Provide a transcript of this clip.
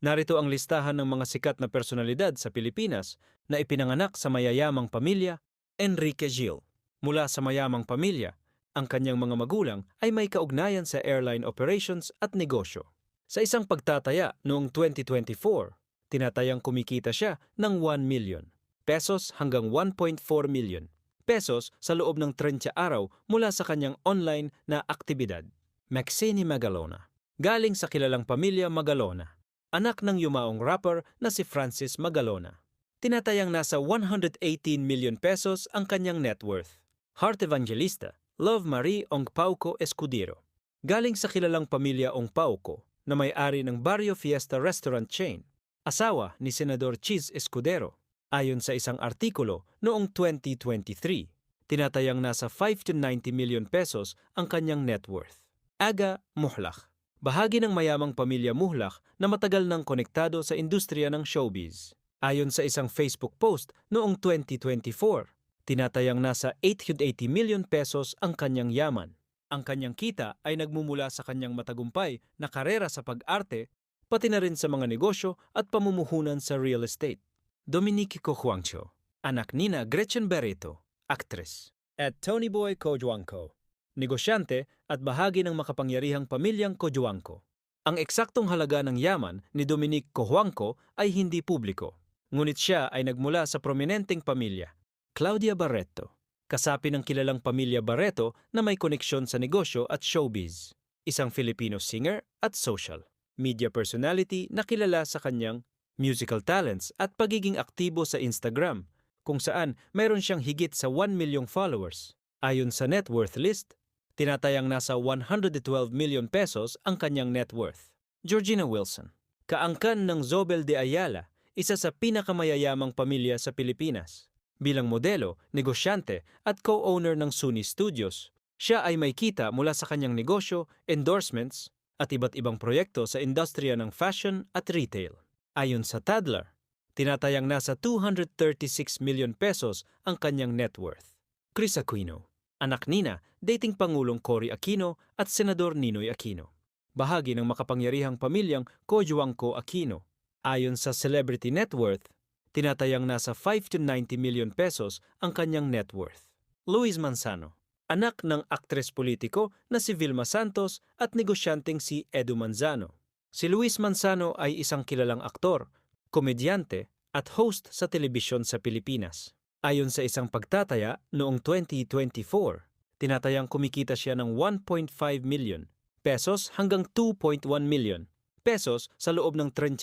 Narito ang listahan ng mga sikat na personalidad sa Pilipinas na ipinanganak sa mayayamang pamilya, Enrique Gil. Mula sa mayamang pamilya, ang kanyang mga magulang ay may kaugnayan sa airline operations at negosyo. Sa isang pagtataya noong 2024, tinatayang kumikita siya ng 1 million pesos hanggang 1.4 million pesos sa loob ng 30 araw mula sa kanyang online na aktibidad. Maxine Magalona. Galing sa kilalang pamilya Magalona. Anak ng yumaong rapper na si Francis Magalona. Tinatayang nasa 118 million pesos ang kanyang net worth. Heart Evangelista, Love Marie Ongpauco Escudero. Galing sa kilalang pamilya Ongpauco na may-ari ng Barrio Fiesta Restaurant Chain. Asawa ni Senador Cheese Escudero. Ayon sa isang artikulo noong 2023, tinatayang nasa 5 to 90 million pesos ang kanyang net worth. Aga Muhlach. Bahagi ng mayamang pamilya Muhlach na matagal nang konektado sa industriya ng showbiz. Ayon sa isang Facebook post noong 2024, tinatayang nasa 880 million pesos ang kanyang yaman. Ang kanyang kita ay nagmumula sa kanyang matagumpay na karera sa pag-arte, pati na rin sa mga negosyo at pamumuhunan sa real estate. Dominique Cojuangco, anak nina Gretchen Barreto, actress. At Tony Boy Cojuangco, negosyante at bahagi ng makapangyarihang pamilyang Cojuangco. Ang eksaktong halaga ng yaman ni Dominique Cojuangco ay hindi publiko, ngunit siya ay nagmula sa prominenteng pamilya, Claudia Barreto, kasapi ng kilalang pamilya Barreto na may koneksyon sa negosyo at showbiz, isang Filipino singer at social media personality na kilala sa kanyang musical talents at pagiging aktibo sa Instagram, kung saan mayroon siyang higit sa 1 milyong followers. Ayon sa net worth list, tinatayang nasa 112 million pesos ang kanyang net worth. Georgina Wilson, kaangkan ng Zobel de Ayala, isa sa pinakamayayamang pamilya sa Pilipinas. Bilang modelo, negosyante at co-owner ng Suni Studios, siya ay may kita mula sa kanyang negosyo, endorsements, at iba't ibang proyekto sa industriya ng fashion at retail. Ayon sa Tadler, tinatayang nasa 236 million pesos ang kanyang net worth. Chris Aquino, anak nina, dating Pangulong Cory Aquino at Senador Ninoy Aquino. Bahagi ng makapangyarihang pamilyang Cojuangco Aquino. Ayon sa celebrity net worth, tinatayang nasa 5 to 90 million pesos ang kanyang net worth. Luis Manzano, anak ng aktres politiko na si Vilma Santos at negosyanteng si Edu Manzano. Si Luis Manzano ay isang kilalang aktor, komedyante at host sa telebisyon sa Pilipinas. Ayon sa isang pagtataya noong 2024, tinatayang kumikita siya ng 1.5 million pesos hanggang 2.1 million pesos sa loob ng 30